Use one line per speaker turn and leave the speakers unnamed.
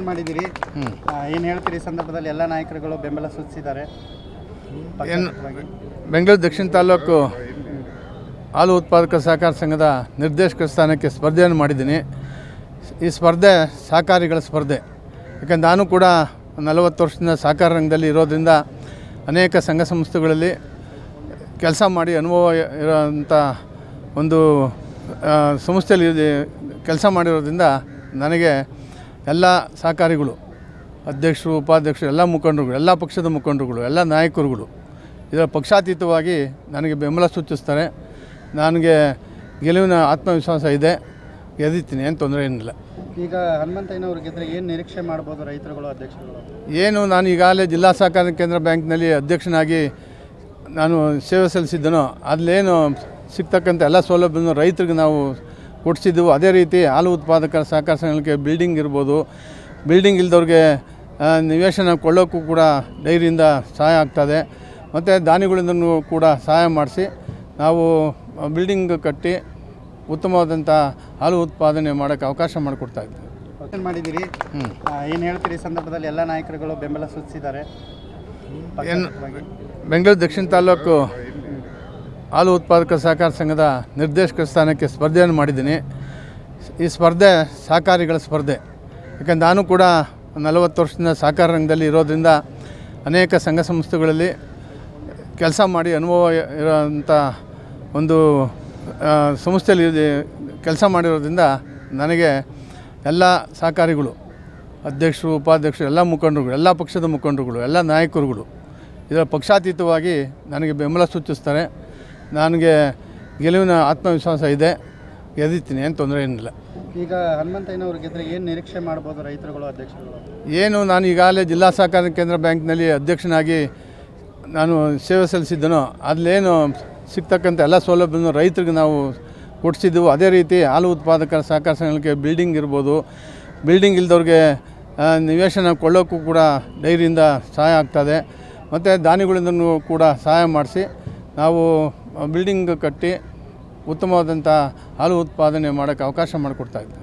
ಮಾಡಿದ್ದೀರಿ. ಏನು ಹೇಳ್ತೀರಿ ಸಂದರ್ಭದಲ್ಲಿ ಎಲ್ಲ ನಾಯಕರುಗಳು ಬೆಂಬಲ ಸೂಚಿಸಿದ್ದಾರೆ? ಏನು
ಬೆಂಗಳೂರು ದಕ್ಷಿಣ ತಾಲೂಕು ಹಾಲು ಉತ್ಪಾದಕ ಸಹಕಾರ ಸಂಘದ ನಿರ್ದೇಶಕ ಸ್ಥಾನಕ್ಕೆ ಸ್ಪರ್ಧೆಯನ್ನು ಮಾಡಿದ್ದೀನಿ. ಈ ಸ್ಪರ್ಧೆ ಸಹಕಾರಿಗಳ ಸ್ಪರ್ಧೆ. ಯಾಕಂದ್ರೆ ನಾನು ಕೂಡ ನಲವತ್ತು ವರ್ಷದಿಂದ ಸಹಕಾರ ರಂಗದಲ್ಲಿ ಇರೋದ್ರಿಂದ ಅನೇಕ ಸಂಘ ಸಂಸ್ಥೆಗಳಲ್ಲಿ ಕೆಲಸ ಮಾಡಿ ಅನುಭವ ಇರೋಂಥ ಒಂದು ಸಂಸ್ಥೆಯಲ್ಲಿ ಕೆಲಸ ಮಾಡಿರೋದ್ರಿಂದ ನನಗೆ ಎಲ್ಲ ಸಹಕಾರಿಗಳು ಅಧ್ಯಕ್ಷರು ಉಪಾಧ್ಯಕ್ಷರು ಎಲ್ಲ ಮುಖಂಡರುಗಳು ಎಲ್ಲ ಪಕ್ಷದ ಮುಖಂಡರುಗಳು ಎಲ್ಲ ನಾಯಕರುಗಳು ಇದರ ಪಕ್ಷಾತೀತವಾಗಿ ನನಗೆ ಬೆಂಬಲ ಸೂಚಿಸ್ತಾರೆ. ನನಗೆ ಗೆಲುವಿನ ಆತ್ಮವಿಶ್ವಾಸ ಇದೆ ಗೆದ್ದಿದ್ದೀನಿ ಏನು ತೊಂದರೆ ಏನಿಲ್ಲ.
ಈಗ ಹನುಮಂತಯ್ಯನವರು ಗೆದ್ದರೆ ಏನು ನಿರೀಕ್ಷೆ ಮಾಡ್ಬೋದು ರೈತರುಗಳು ಅಧ್ಯಕ್ಷರುಗಳು?
ಏನು ನಾನು ಈಗಾಗಲೇ ಜಿಲ್ಲಾ ಸಹಕಾರ ಕೇಂದ್ರ ಬ್ಯಾಂಕ್ನಲ್ಲಿ ಅಧ್ಯಕ್ಷನಾಗಿ ನಾನು ಸೇವೆ ಸಲ್ಲಿಸಿದ್ದನೋ ಅಲ್ಲೇನು ಸಿಗ್ತಕ್ಕಂಥ ಎಲ್ಲ ಸೌಲಭ್ಯವನ್ನು ರೈತರಿಗೆ ನಾವು ಕೊಡಿಸಿದ್ದೆವು ಅದೇ ರೀತಿ ಹಾಲು ಉತ್ಪಾದಕರ ಸಹಕಾರ ಸಂಘಕ್ಕೆ ಬಿಲ್ಡಿಂಗ್ ಇರ್ಬೋದು. ಬಿಲ್ಡಿಂಗ್ ಇಲ್ದವ್ರಿಗೆ ನಿವೇಶನ ಕೊಳ್ಳೋಕ್ಕೂ ಕೂಡ ಡೈರಿಯಿಂದ ಸಹಾಯ ಆಗ್ತದೆ. ಮತ್ತು ದಾನಿಗಳಿಂದನೂ ಕೂಡ ಸಹಾಯ ಮಾಡಿಸಿ ನಾವು ಬಿಲ್ಡಿಂಗ್ ಕಟ್ಟಿ ಉತ್ತಮವಾದಂಥ ಹಾಲು ಉತ್ಪಾದನೆ ಮಾಡೋಕ್ಕೆ ಅವಕಾಶ ಮಾಡಿಕೊಡ್ತಾ ಇದ್ದೀವಿ.
ಏನು ಮಾಡಿದ್ದೀರಿ? ಏನು ಹೇಳ್ತೀರಿ? ಈ ಸಂದರ್ಭದಲ್ಲಿ ಎಲ್ಲ ನಾಯಕರುಗಳು ಬೆಂಬಲ ಸೂಚಿಸಿದ್ದಾರೆ. ಏನು
ಬೆಂಗಳೂರು ದಕ್ಷಿಣ ತಾಲೂಕು ಹಾಲು ಉತ್ಪಾದಕ ಸಹಕಾರ ಸಂಘದ ನಿರ್ದೇಶಕ ಸ್ಥಾನಕ್ಕೆ ಸ್ಪರ್ಧೆಯನ್ನು ಮಾಡಿದ್ದೀನಿ. ಈ ಸ್ಪರ್ಧೆ ಸಹಕಾರಿಗಳ ಸ್ಪರ್ಧೆ. ಯಾಕಂದ್ರೆ ನಾನು ಕೂಡ ನಲವತ್ತು ವರ್ಷದಿಂದ ಸಹಕಾರ ರಂಗದಲ್ಲಿ ಇರೋದರಿಂದ ಅನೇಕ ಸಂಘ ಸಂಸ್ಥೆಗಳಲ್ಲಿ ಕೆಲಸ ಮಾಡಿ ಅನುಭವ ಇರೋಂಥ ಒಂದು ಸಂಸ್ಥೆಯಲ್ಲಿ ಕೆಲಸ ಮಾಡಿರೋದ್ರಿಂದ ನನಗೆ ಎಲ್ಲ ಸಹಕಾರಿಗಳು, ಅಧ್ಯಕ್ಷರು, ಉಪಾಧ್ಯಕ್ಷರು, ಎಲ್ಲ ಮುಖಂಡರುಗಳು, ಎಲ್ಲ ಪಕ್ಷದ ಮುಖಂಡರುಗಳು, ಎಲ್ಲ ನಾಯಕರುಗಳು ಇದರ ಪಕ್ಷಾತೀತವಾಗಿ ನನಗೆ ಬೆಂಬಲ ಸೂಚಿಸ್ತಾರೆ. ನನಗೆ ಗೆಲುವಿನ ಆತ್ಮವಿಶ್ವಾಸ ಇದೆ ಗೆದಿತೀನಿ ಏನು ತೊಂದರೆ ಏನಿಲ್ಲ.
ಈಗ ಹನುಮಂತಯ್ಯನವರು ಗೆದ್ದರೆ ಏನು ನಿರೀಕ್ಷೆ ಮಾಡ್ಬೋದು ರೈತರುಗಳು ಅಧ್ಯಕ್ಷರುಗಳು?
ಏನು ನಾನು ಈಗಾಗಲೇ ಜಿಲ್ಲಾ ಸಹಕಾರ ಕೇಂದ್ರ ಬ್ಯಾಂಕ್ನಲ್ಲಿ ಅಧ್ಯಕ್ಷನಾಗಿ ನಾನು ಸೇವೆ ಸಲ್ಲಿಸಿದ್ದನೋ. ಅಲ್ಲೇನು ಸಿಗ್ತಕ್ಕಂಥ ಎಲ್ಲ ಸೌಲಭ್ಯವನ್ನು ರೈತರಿಗೆ ನಾವು ಕೊಡಿಸಿದ್ದೆವು. ಅದೇ ರೀತಿ ಹಾಲು ಉತ್ಪಾದಕರ ಸಹಕಾರ ಸಂಘಕ್ಕೆ ಬಿಲ್ಡಿಂಗ್ ಇರ್ಬೋದು. ಬಿಲ್ಡಿಂಗ್ ಇಲ್ದವ್ರಿಗೆ ನಿವೇಶನ ಕೊಳ್ಳೋಕ್ಕೂ ಕೂಡ ಡೈರಿಯಿಂದ ಸಹಾಯ ಆಗ್ತದೆ. ಮತ್ತು ದಾನಿಗಳಿಂದನೂ ಕೂಡ ಸಹಾಯ ಮಾಡಿಸಿ ನಾವು ಬಿಲ್ಡಿಂಗ್ ಕಟ್ಟಿ ಉತ್ತಮವಾದಂಥ ಹಾಲು ಉತ್ಪಾದನೆ ಮಾಡೋಕ್ಕೆ ಅವಕಾಶ ಮಾಡಿಕೊಡ್ತಾ ಇದ್ದೀವಿ